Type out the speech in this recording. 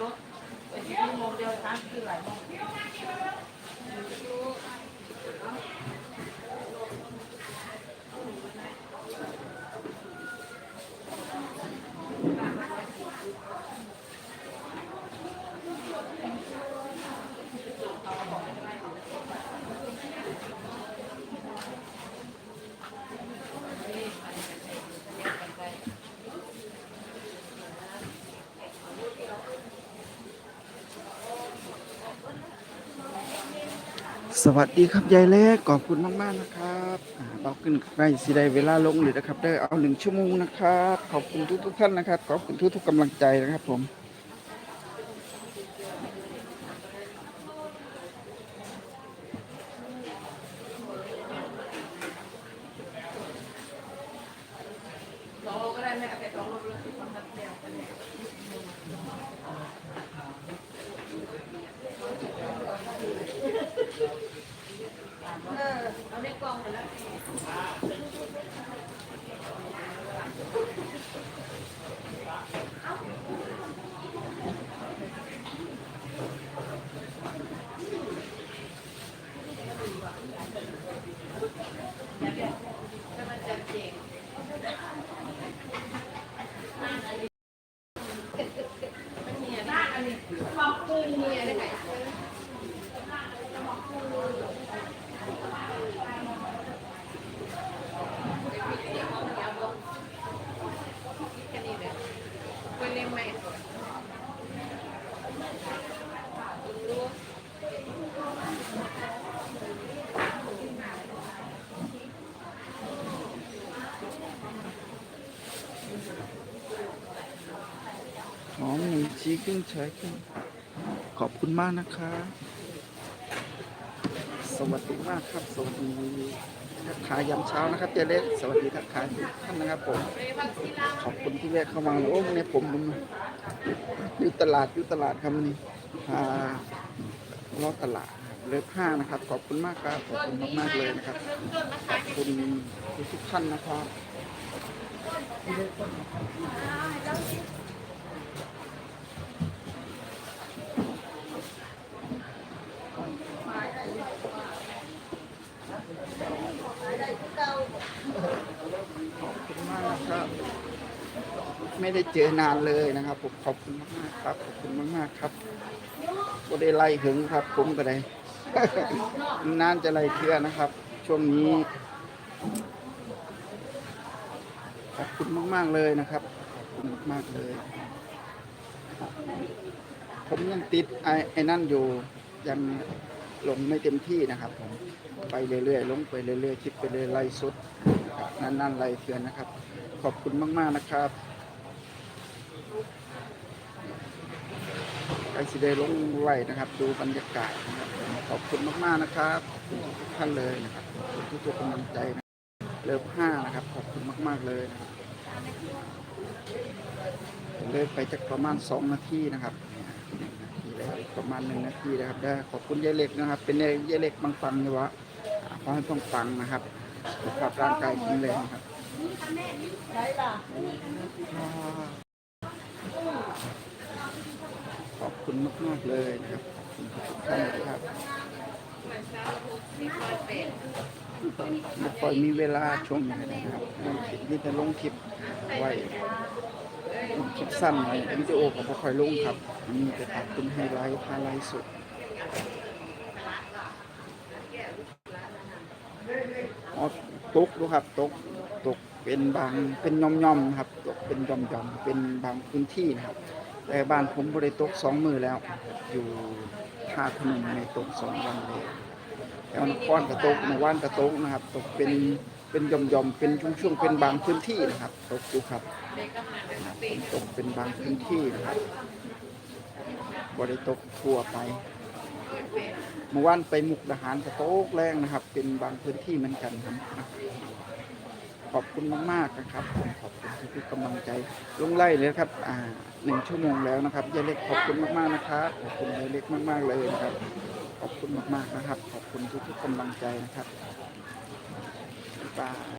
รถไปที่โมงเดียวทั้งคือหลายโมง สวัสดีครับยายเล็กขอบคุณมากๆนะครับเราขึ้นใกล้สิได้เวลาลงเลยนะครับ ได้เอาหนึ่งชั่วโมงนะครับ ขอบคุณทุกทุกๆท่านนะครับ ขอบคุณทุกทุกๆกำลังใจนะครับผม รอก็ได้แม่ไปรอรถเลยคนนัดเดียวกันเนี่ยเออเอาในกล่องหมดแล้ว หอมหนึ่งชี้ขึ้นเฉยขึ้นขอบคุณมากนะครับสวัสดีมากครับ สวัสดีทักทายยามเช้านะครับยายเล็กสวัสดีทักทายทุกท่านนะครับผมขอบคุณที่แวะเข้ามาโอ้ในผมผมอยู่ตลาดอยู่ตลาดครับนนี้พาลาะตลาดเลือกห้านะครับ ขอบคุณมากครับขอบคุณมากๆเลยนะครับขอบคุณทุกท่านนะครับ ขอบคุณมากนะครับ ไม่ได้เจอนานเลยนะครับ ผมขอบคุณมากๆครับขอบคุณมากๆครับก็ได้ไล่ถึงครับ ผมก็ได้ นานจะไล่เทื่อนะครับ ช่วงนี้ ขอบคุณมาก ๆเลยนะครับขอบคุณมากๆเลย ผมยังติดไอ้ไอ้นั่นอยู่ยังลงไม่เต็มที่นะครับผมไปเรื่อยๆลงไปเรื่อยๆคลิปไปเรื่อยๆไล่สุดนั่นั่นๆไล่เทือนนะครับ ขอบคุณมากๆนะครับ ไอซีเดลงไล่นะครับ ดูบรรยากาศนะครับขอบคุณมากๆนะครับทุกท่านเลยนะครับขอบคุณทุกๆกำลังใจนะเลิฟห้านะครับ ขอบคุณมาก ๆเลยนะครับเลิกไปจากประมาณสองนาทีนะครับนาทีแล้วอีกประมาณหนึ่งนาทีนะครับ ได้ขอบคุณยายเล็กนะครับ เป็นยายเล็กบางฟังเนี่ยวะอ่าขอให้ต้องฟังนะครับสุขภาพร่างกายแข็งแรงครับ คุณมาก ๆ เลยนะครับทุกท่านนะครับไม่ค่อยมีเวลาชมนะครับลงคลิปนี่แต่ลงคลิปไว้ลงคลิปสั้นไว้วิดีโอก็ค่อยลงครับมีแต่ตัดเป็นไฮไลท์ไฮไลท์สุดอ๋อตกดูครับตกตกเป็นบางเป็นย่อมย่อมๆครับตกเป็นย่อมย่อมๆเป็นบางพื้นที่นะครับ แต่บ้านผมบริตกสองมือแล้ว อยู่ท่าขนมในตกสองวันเลยแล้วนครกระตกในว่านกระตกนะครับ ตกเป็นเป็นย่อมย่อมเป็นช่วงๆเป็นบางพื้นที่นะครับ ตกอยู่ครับตกเป็นบางพื้นที่นะครับบริตกทั่วไปเมื่อวานไปมุกดาหารกระโตกแรงนะครับ เป็นบางพื้นที่เหมือนกันครับ ขอบคุณมากๆนะครับผมขอบคุณทุกๆกำลังใจลงไล่เลยครับอ่าหนึ่งชั่วโมงแล้วนะครับยายเล็กขอบคุณมากๆนะครับขอบคุณยายเล็กมากๆเลยนะครับ ขอบคุณมากๆนะครับ ขอบคุณทุกๆกำลังใจนะครับบ๊ายบาย